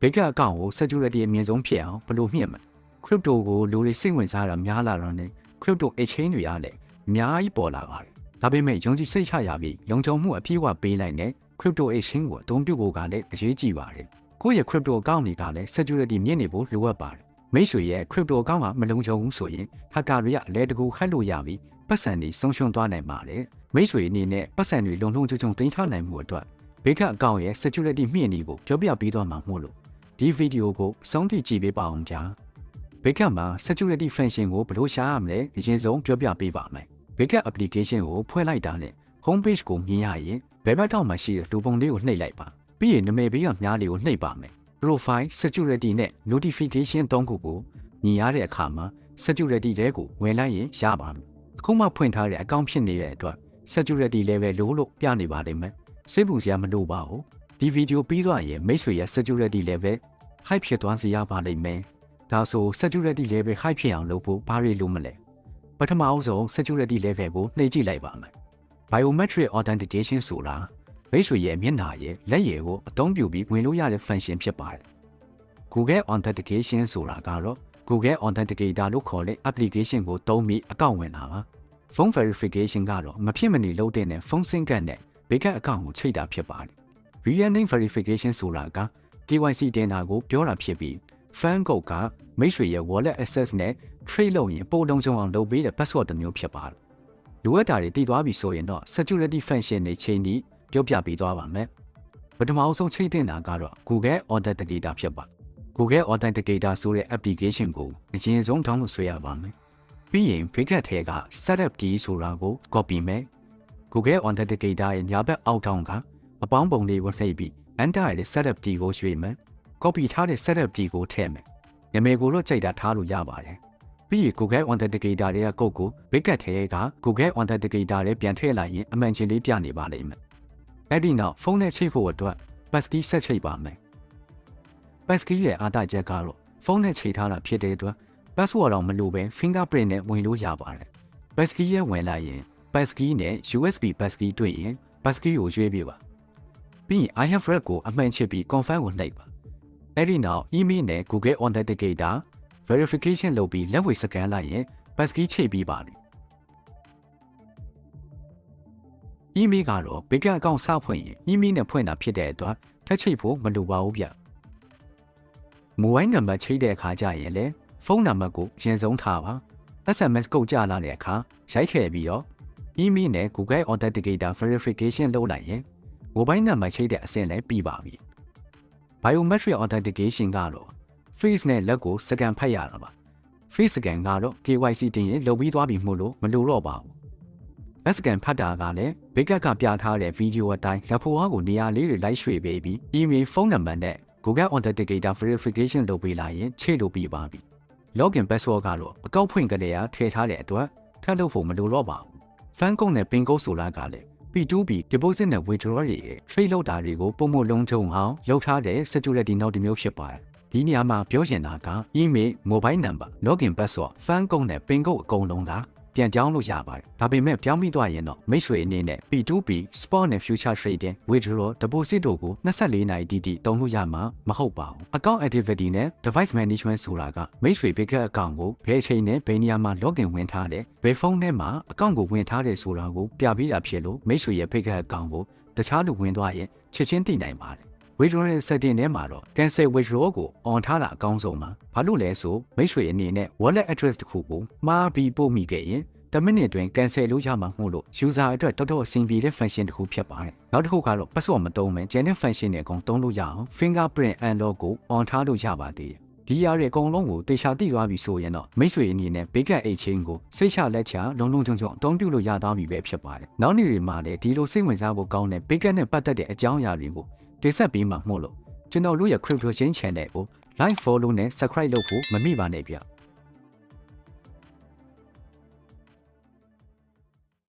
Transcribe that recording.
ဘိတ်ကအကောင့်ကို security အမြင့်ဆုံးဖြစ်အောင်ဘယ်လိုမြင့်မလဲ crypto ကိုလူတွေစိတ်ဝင်စားတာများလာတော့ ਨੇ crypto exchange တွေအားလည်းအများကြီးပေါ်လာပါတယ်ဒါပေမဲ့ယုံကြည်စိတ်ချရပြီးလုံခြုံမှုအပြည့်အဝပေးလိုက်တဲ့ crypto exchange ကိုအသုံးပြုဖို့ကလည်းအရေးကြီးပါတယ်ကိုယ့်ရဲ့ crypto account တွေကလည်း security မြင့်နေဖို့လိုအပ်ပါတယ်မိတ်ဆွေရဲ့ crypto account ကမလုံခြုံဘူးဆိုရင် hacker တွေကအလဲတကူဟက်လို့ရပြီးပတ်စံတွေဆုံးရှုံးသွားနိုင်ပါတယ်မိတ်ဆွေအနေနဲ့ပတ်စံတွေလုံလုံချုံချုံတင်ထားနိုင်မှုအတွက်ဘေကအကောင့်ရဲ့ security မြင့်နေဖို့ပြောပြပေးသွားမှာမို့လို့ ဒီဗီဒီယိုကိုအဆုံးထိကြည့်ပေးပါအောင်ကြာဘေကမှာ security function ကိုဘယ်လိုရှာရမလဲအရင်ဆုံးပြောပြပေးပါမယ်ဘေက application ကိုဖွဲ့လိုက်တာနဲ့ home page ကိုမြင်ရရင်ဘယ်ဘက်တော့မှရှိတဲ့လူပုံလေးကိုနှိပ်လိုက်ပါပြီးရင်နာမည်ဘေးကမြားလေးကိုနှိပ်ပါမယ် profile security နဲ့ notification သုံးခုကိုညီရတဲ့အခါမှာ security တဲကိုဝင်လိုက်ရင်ရပါမယ်အခုမှဖွင့်ထားတဲ့အကောင့်ဖြစ်နေတဲ့အတွက် security level လို့လို့ပြနေပါလိမ့်မယ်စိတ်ပူစရာမလိုပါဘူး ဒီဗီဒီယိုပြီးသွားရင်မိတ်ဆွေရဲ့ security level high ဖြစ်သွားစေရပါလိမ့်မယ်ဒါဆို security level high ဖြစ်အောင်လုပ်ဖို့ဘာတွေလုပ်မလဲပထမအဆုံး security level ကိုနှိပ်ကြည့်လိုက်ပါမယ် biometric authentication ဆိုတာမိတ်ဆွေရဲ့မျက်နှာရဲ့လက်ရည်ကိုအသုံးပြုပြီးဝင်လို့ရတဲ့ function ဖြစ်ပါတယ် Google Authentication ဆိုတာကတော့ Google Authenticator လို့ခေါ်တဲ့ application ကိုသုံးပြီးအကောင့်ဝင်တာပါ Phone verification ကတော့မဖြစ်မနေလုပ်တဲ့ဖုန်းဆင်းကတ်နဲ့ဘေကတ်အကောင့်ကိုချိန်တာဖြစ်ပါတယ် Real name verification ဆိုတာက KYC တင်တာကိုပြောတာဖြစ်ပြီး fan code ကမိတ်ဆွေရဲ့ wallet access နဲ့ trade လုပ်ရင်ပို့လုံးစုံအောင်လုပ်ပေးတဲ့ password တစ်မျိုးဖြစ်ပါတယ်လိုအပ်တာတွေတည်သွားပြီဆိုရင်တော့ security function တွေချိန်ပြီးပြောပြပေးသွားပါမယ်ပထမအဆုံးချိန်တင်တာကတော့ Google Authenticator ဖြစ်ပါ Google Authenticator ဆိုတဲ့ application ကိုအရင်ဆုံး download ဆွဲရပါမယ်ပြီးရင် Figure ထဲက setup key ဆိုတာကို copy မယ် Google Authenticator ရဲ့ညာဘက်အောက်ထောင်းက အပေါင်းပုံလေးကိုနှိပ်ပြီး enter ရဲ့ setup key ကိုရွှေ့မယ် copy ထားတဲ့ setup key ကိုထည့်မယ်နာမည်ကိုတော့ကြိုက်တာထားလို့ရပါတယ်ပြီးရင် Google Authenticator ရဲ့ကုတ်ကို Bigget ထဲက Google Authenticator ရဲ့ပြန်ထည့်လိုက်ရင်အမှန်ချင်းလေးပြနေပါလိမ့်မယ်အဲ့ဒီနောက်ဖုန်းနဲ့ချိတ်ဖို့အတွက် passkey ဆက်ချိတ်ပါမယ် passkey ရဲ့အားတာချက်ကတော့ဖုန်းနဲ့ချိန်ထားတာဖြစ်တဲ့အတွက် password တော့မလိုပဲ fingerprint နဲ့ဝင်လို့ရပါတယ် passkey ရဲ့ဝင်လာရင် passkey နဲ့ USB passkey တွေ့ရင် passkey ကိုရွေးပြပါ ပြီးရင် I have read ကိုအမှန်ချစ်ပြီး confirm ကိုနှိပ်ပါအဲ့ဒီနောက် email နဲ့ Google Authenticator verification လုပ်ပြီးလက်ဝယ်စကန်လိုက်ရင် passkey ချိန်ပြီးပါပြီ email ကတော့ big account စဖွင့်ရင် email နဲ့ဖွင့်တာဖြစ်တဲ့အတွက်ထက်ချိတ်ဖို့မလိုပါဘူးဗျမိုဘိုင်းနံပါတ်ချိတ်တဲ့အခါကျရင်လည်းဖုန်းနံပါတ်ကိုအရင်ဆုံးထားပါ SMS ကုတ်ကြလာတဲ့အခါရိုက်ခဲ့ပြီးတော့ email နဲ့ Google Authenticator verification လုပ်လိုက်ရင် မိုဘိုင်းနံပါတ်ချိတ်တဲ့အဆင့်လည်းပြီးပါပြီ biometric authentication ကတော့ face နဲ့လက်ကိုစကန်ဖတ်ရတာပါ face scan ကတော့ KYC တင်ရင်လုပ်ပြီးသွားပြီမို့လို့မလိုတော့ပါဘူးလက်စကန်ဖတ်တာကလည်းဘေကတ်ကပြထားတဲ့ဗီဒီယိုအတိုင်းလက်ဖိုးဝါးကိုနေရာလေးတွေလိုက်ရွှေ့ပေးပြီး email ဖုန်းနံပါတ်နဲ့ Google Authenticator verification လုပ်ပေးလိုက်ရင်ချိန်လို့ပြီးပါပြီ login password ကတော့အကောက်ဖွင့်ကလေးကထည့်ထားတဲ့အတွက်ထပ်လုပ်ဖို့မလိုတော့ပါဘူး fan code နဲ့ pin code ဆိုတာကလည်း P2P deposit နဲ့ withdrawal တွေရဲ့ trade လုပ်တာတွေကိုပုံမလုံးချုံအောင်လုပ်ထားတဲ့ security note တစ်မျိုးဖြစ်ပါတယ်ဒီနေရာမှာပြောချင်တာက email, mobile number, login password, fan code နဲ့ pin code အကုန်လုံးက ပြန်ပြောင်းလို့ရပါတယ်။ဒါပေမဲ့ပြောင်းပြီးသွားရင်တော့မိတ်ဆွေအနေနဲ့ P2P, spot နဲ့ future trading, withdrawal, deposit တို့ကို24နာရီတိတိသုံးလို့ရမှာမဟုတ်ပါဘူး။ account activity နဲ့ device management ဆိုတာကမိတ်ဆွေ big account ကိုဘယ်ချိန်နဲ့ဘယ်နေရာမှာ login ဝင်ထားတယ်၊ဘယ်ဖုန်းထဲမှာ account ကိုဝင်ထားတယ်ဆိုတာကိုပြပေးတာဖြစ်လို့မိတ်ဆွေရဲ့ big account ကိုတခြားလူဝင်သွားရင်ချက်ချင်းသိနိုင်ပါတယ်။ withdraw ရဲ့ setting ထဲမှာတော့ cancel withdraw ကို on ထားတာအကောင်းဆုံးပါ။ဘာလို့လဲဆိုမိတ်ဆွေအနေနဲ့ wallet address တစ်ခုကိုမှားပြီးပို့မိခဲ့ရင်10မိနစ်အတွင်း cancel လုပ်ရမှာမို့လို့ user အတွက်တော်တော်အဆင်ပြေတဲ့ function တစ်ခုဖြစ်ပါတယ်။နောက်တစ်ခုကတော့ password မသုံးဘဲ general function တွေအကုန်သုံးလို့ရအောင် fingerprint unlock ကို on ထားလို့ရပါသေးတယ်။ဒီရတဲ့အကုန်လုံးကိုတေချာသိသွားပြီဆိုရင်တော့မိတ်ဆွေအနေနဲ့ backup အိတ်ချင်းကိုစိတ်ချလက်ချလုံလုံချုံချုံအသုံးပြုလို့ရသွားပြီပဲဖြစ်ပါတယ်။နောက်နေ့တွေမှာလည်းဒီလိုစိတ်ဝင်စားဖို့ကောင်းတဲ့ backup နဲ့ပတ်သက်တဲ့အကြောင်းအရာတွေကို တင်ဆက်ပေးမှာမို့လို့ကျွန်တော်တို့ရဲ့ crypto chain channel ကို like follow နဲ့ subscribe လုပ်ဖို့မမိပါနဲ့ဗျ။